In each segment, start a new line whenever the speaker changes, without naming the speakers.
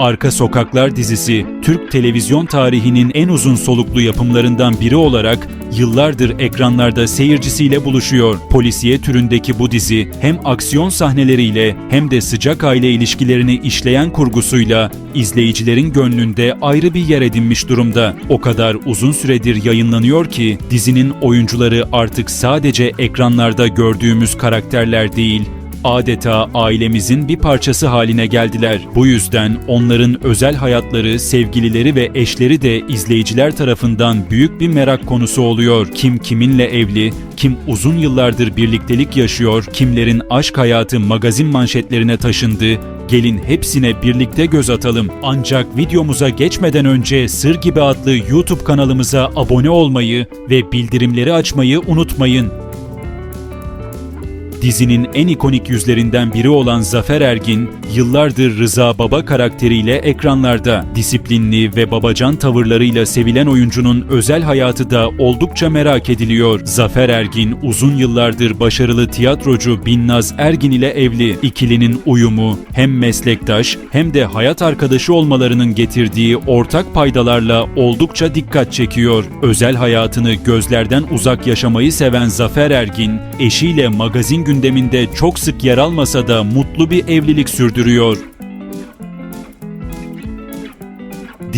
Arka Sokaklar dizisi, Türk televizyon tarihinin en uzun soluklu yapımlarından biri olarak yıllardır ekranlarda seyircisiyle buluşuyor. Polisiye türündeki bu dizi hem aksiyon sahneleriyle hem de sıcak aile ilişkilerini işleyen kurgusuyla izleyicilerin gönlünde ayrı bir yer edinmiş durumda. O kadar uzun süredir yayınlanıyor ki dizinin oyuncuları artık sadece ekranlarda gördüğümüz karakterler değil, adeta ailemizin bir parçası haline geldiler. Bu yüzden onların özel hayatları, sevgilileri ve eşleri de izleyiciler tarafından büyük bir merak konusu oluyor. Kim kiminle evli, kim uzun yıllardır birliktelik yaşıyor, kimlerin aşk hayatı magazin manşetlerine taşındı, Gelin hepsine birlikte göz atalım. Ancak videomuza geçmeden önce Sır Gibi adlı YouTube kanalımıza abone olmayı ve bildirimleri açmayı unutmayın. Dizinin en ikonik yüzlerinden biri olan Zafer Ergin, yıllardır Rıza Baba karakteriyle ekranlarda. Disiplinli ve babacan tavırlarıyla sevilen oyuncunun özel hayatı da oldukça merak ediliyor. Zafer Ergin uzun yıllardır başarılı tiyatrocu Binnaz Ergin ile evli. İkilinin uyumu hem meslektaş hem de hayat arkadaşı olmalarının getirdiği ortak paydalarla oldukça dikkat çekiyor. Özel hayatını gözlerden uzak yaşamayı seven Zafer Ergin, eşiyle magazin gündeminde çok sık yer almasa da mutlu bir evlilik sürdürüyor.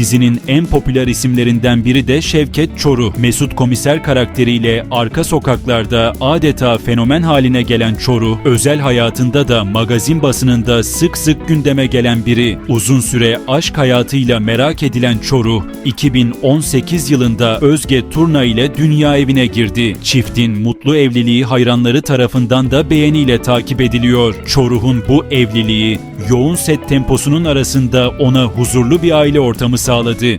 Dizinin en popüler isimlerinden biri de Şevket Çoruh. Mesut Komiser karakteriyle arka sokaklarda adeta fenomen haline gelen Çoruh, özel hayatında da magazin basınında sık sık gündeme gelen biri. Uzun süre aşk hayatıyla merak edilen Çoruh, 2018 yılında Özge Turna ile dünya evine girdi. Çiftin mutlu evliliği hayranları tarafından da beğeniyle takip ediliyor. Çoruh'un bu evliliği, yoğun set temposunun arasında ona huzurlu bir aile ortamı sağladı.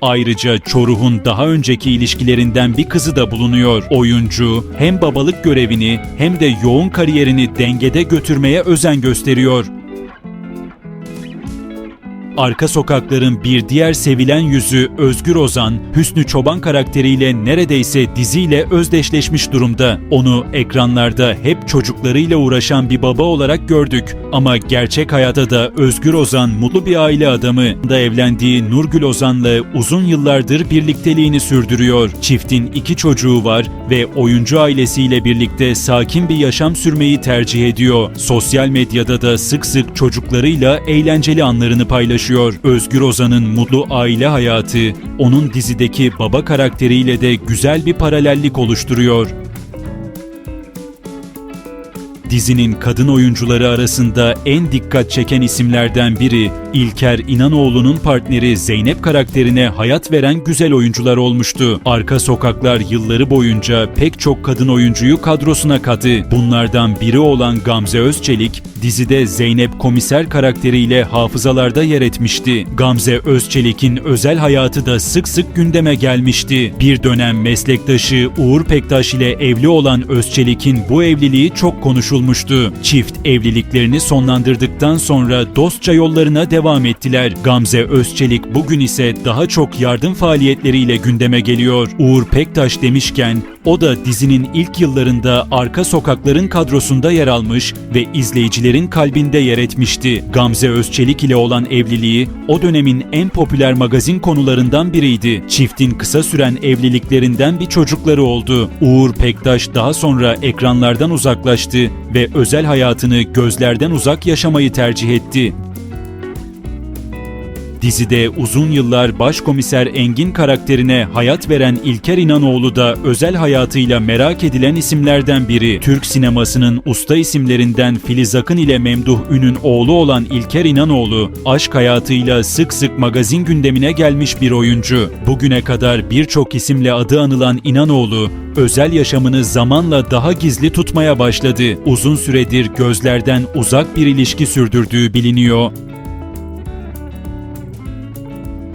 Ayrıca Çoruh'un daha önceki ilişkilerinden bir kızı da bulunuyor. Oyuncu hem babalık görevini hem de yoğun kariyerini dengede götürmeye özen gösteriyor. Arka Sokakların bir diğer sevilen yüzü Özgür Ozan, Hüsnü Çoban karakteriyle neredeyse diziyle özdeşleşmiş durumda. Onu ekranlarda hep çocuklarıyla uğraşan bir baba olarak gördük. Ama gerçek hayatta da Özgür Ozan mutlu bir aile adamı. Da evlendiği Nurgül Ozan'la uzun yıllardır birlikteliğini sürdürüyor. Çiftin iki çocuğu var ve oyuncu ailesiyle birlikte sakin bir yaşam sürmeyi tercih ediyor. Sosyal medyada da sık sık çocuklarıyla eğlenceli anlarını paylaşıyor yaşıyor. Özgür Ozan'ın mutlu aile hayatı onun dizideki baba karakteriyle de güzel bir paralellik oluşturuyor. Dizinin kadın oyuncuları arasında en dikkat çeken isimlerden biri İlker İnanoğlu'nun partneri Zeynep karakterine hayat veren güzel oyuncular olmuştu. Arka Sokaklar yılları boyunca pek çok kadın oyuncuyu kadrosuna kattı. Bunlardan biri olan Gamze Özçelik, dizide Zeynep komiser karakteriyle hafızalarda yer etmişti. Gamze Özçelik'in özel hayatı da sık sık gündeme gelmişti. Bir dönem meslektaşı Uğur Pektaş ile evli olan Özçelik'in bu evliliği çok konuşulmuştu. Çift evliliklerini sonlandırdıktan sonra dostça yollarına devam ettiler. Gamze Özçelik bugün ise daha çok yardım faaliyetleriyle gündeme geliyor. Uğur Pektaş demişken o da dizinin ilk yıllarında arka sokakların kadrosunda yer almış ve izleyicilerin kalbinde yer etmişti. Gamze Özçelik ile olan evliliği o dönemin en popüler magazin konularından biriydi. Çiftin kısa süren evliliklerinden bir çocukları oldu. Uğur Pektaş daha sonra ekranlardan uzaklaştı ve özel hayatını gözlerden uzak yaşamayı tercih etti. Dizide uzun yıllar başkomiser Engin karakterine hayat veren İlker İnanoğlu da özel hayatıyla merak edilen isimlerden biri. Türk sinemasının usta isimlerinden Filiz Akın ile Memduh Ün'ün oğlu olan İlker İnanoğlu, aşk hayatıyla sık sık magazin gündemine gelmiş bir oyuncu. Bugüne kadar birçok isimle adı anılan İnanoğlu, özel yaşamını zamanla daha gizli tutmaya başladı. Uzun süredir gözlerden uzak bir ilişki sürdürdüğü biliniyor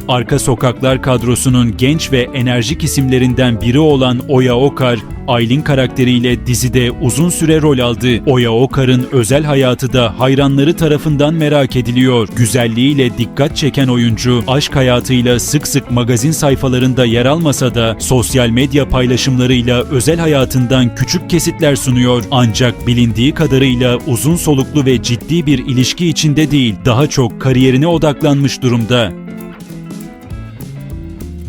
Arka Sokaklar kadrosunun genç ve enerjik isimlerinden biri olan Oya Okar, Aylin karakteriyle dizide uzun süre rol aldı. Oya Okar'ın özel hayatı da hayranları tarafından merak ediliyor. Güzelliğiyle dikkat çeken oyuncu, aşk hayatıyla sık sık magazin sayfalarında yer almasa da sosyal medya paylaşımlarıyla özel hayatından küçük kesitler sunuyor. Ancak bilindiği kadarıyla uzun soluklu ve ciddi bir ilişki içinde değil, daha çok kariyerine odaklanmış durumda.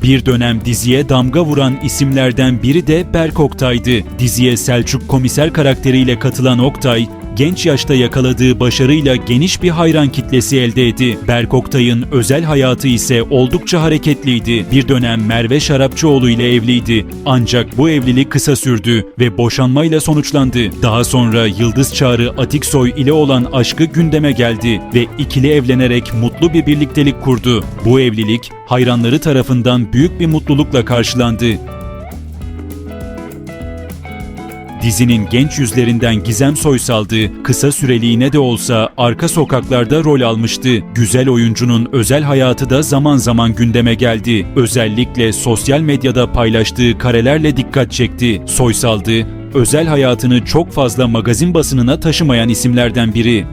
Bir dönem diziye damga vuran isimlerden biri de Berk Oktay'dı. Diziye Selçuk komiser karakteriyle katılan Oktay, genç yaşta yakaladığı başarıyla geniş bir hayran kitlesi elde etti. Berk Oktay'ın özel hayatı ise oldukça hareketliydi. Bir dönem Merve Şarapçıoğlu ile evliydi. Ancak bu evlilik kısa sürdü ve boşanmayla sonuçlandı. Daha sonra Yıldız Çağrı Atiksoy ile olan aşkı gündeme geldi ve ikili evlenerek mutlu bir birliktelik kurdu. Bu evlilik hayranları tarafından büyük bir mutlulukla karşılandı. Dizinin genç yüzlerinden Gizem Soysal'dı. Kısa süreliğine de olsa arka sokaklarda rol almıştı. Güzel oyuncunun özel hayatı da zaman zaman gündeme geldi. Özellikle sosyal medyada paylaştığı karelerle dikkat çekti. Soysal'dı, özel hayatını çok fazla magazin basınına taşımayan isimlerden biri.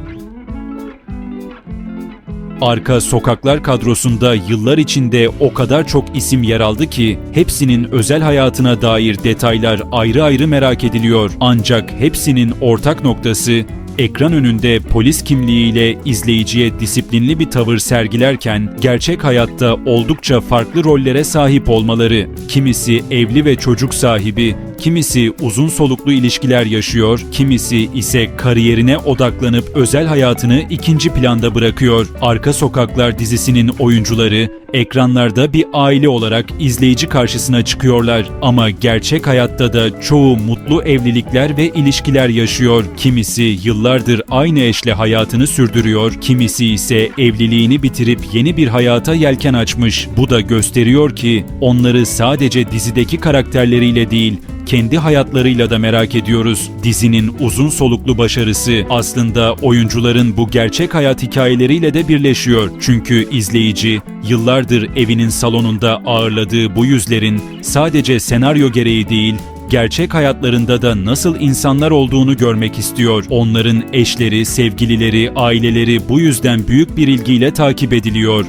Arka Sokaklar kadrosunda yıllar içinde o kadar çok isim yer aldı ki hepsinin özel hayatına dair detaylar ayrı ayrı merak ediliyor. Ancak hepsinin ortak noktası ekran önünde polis kimliğiyle izleyiciye disiplinli bir tavır sergilerken gerçek hayatta oldukça farklı rollere sahip olmaları. Kimisi evli ve çocuk sahibi, kimisi uzun soluklu ilişkiler yaşıyor, kimisi ise kariyerine odaklanıp özel hayatını ikinci planda bırakıyor. Arka Sokaklar dizisinin oyuncuları ekranlarda bir aile olarak izleyici karşısına çıkıyorlar ama gerçek hayatta da çoğu mutlu evlilikler ve ilişkiler yaşıyor. Kimisi yıllardır aynı eşle hayatını sürdürüyor, kimisi ise evliliğini bitirip yeni bir hayata yelken açmış. Bu da gösteriyor ki onları sadece dizideki karakterleriyle değil, kendi hayatlarıyla da merak ediyoruz. Dizinin uzun soluklu başarısı aslında oyuncuların bu gerçek hayat hikayeleriyle de birleşiyor. Çünkü izleyici yıllardır evinin salonunda ağırladığı bu yüzlerin sadece senaryo gereği değil, gerçek hayatlarında da nasıl insanlar olduğunu görmek istiyor. Onların eşleri, sevgilileri, aileleri bu yüzden büyük bir ilgiyle takip ediliyor.